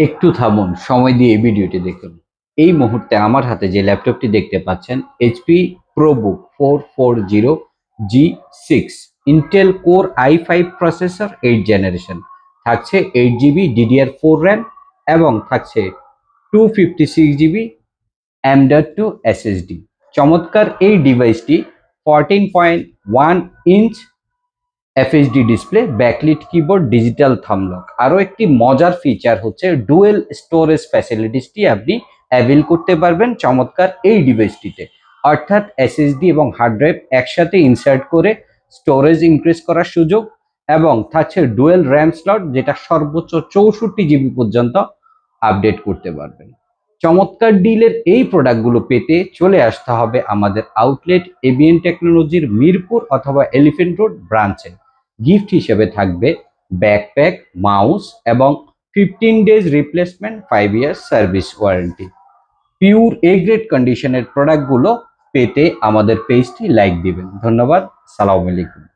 একটু থামুন, সময় দিয়ে ভিডিওটি দেখুন। এই মুহূর্তে আমার হাতে যে ল্যাপটপটি দেখতে পাচ্ছেন HP ProBook four four zero G six Intel core i five processor eight generation থাকছে eight GB DDR four RAM এবং থাকছে two fifty six GB dot two SSD চমৎকার এই ডিভাইসটি fourteen point one inch FSD display backlit keyboard digital থামলক আরও একটি মজার feature হচ্ছে ডুয়েল স্টোরেজ ফ্যাসিলিটিসটি আপনি অ্যাভেল করতে পারবেন চমৎকার এই ডিভাইসটিতে অর্থাৎ এসএসডি এবং হার্ড ড্রাইভ একসাথে ইনসার্ট করে স্টোরেজ ইনক্রিজ করার সুযোগ এবং থাকছে ডুয়েল র্যাম স্লট যেটা সর্বোচ্চ চৌষট্টি জিবি পর্যন্ত আপডেট করতে পারবেন। চমৎকার ডিলের এই প্রোডাক্টগুলো পেতে চলে আসতে হবে আমাদের আউটলেট এবিএন টেকনোলজির মিরপুর অথবা এলিফেন্ট রোড ব্রাঞ্চে গিফট হিসেবে থাকবে ব্যাকপ্যাক, মাউস এবং fifteen days replacement, five years service warranty. Pure A grade কন্ডিশনের প্রোডাক্টগুলো পেতে আমাদের পেজটি লাইক দিবেন। ধন্যবাদ। সালাম আলাইকুম।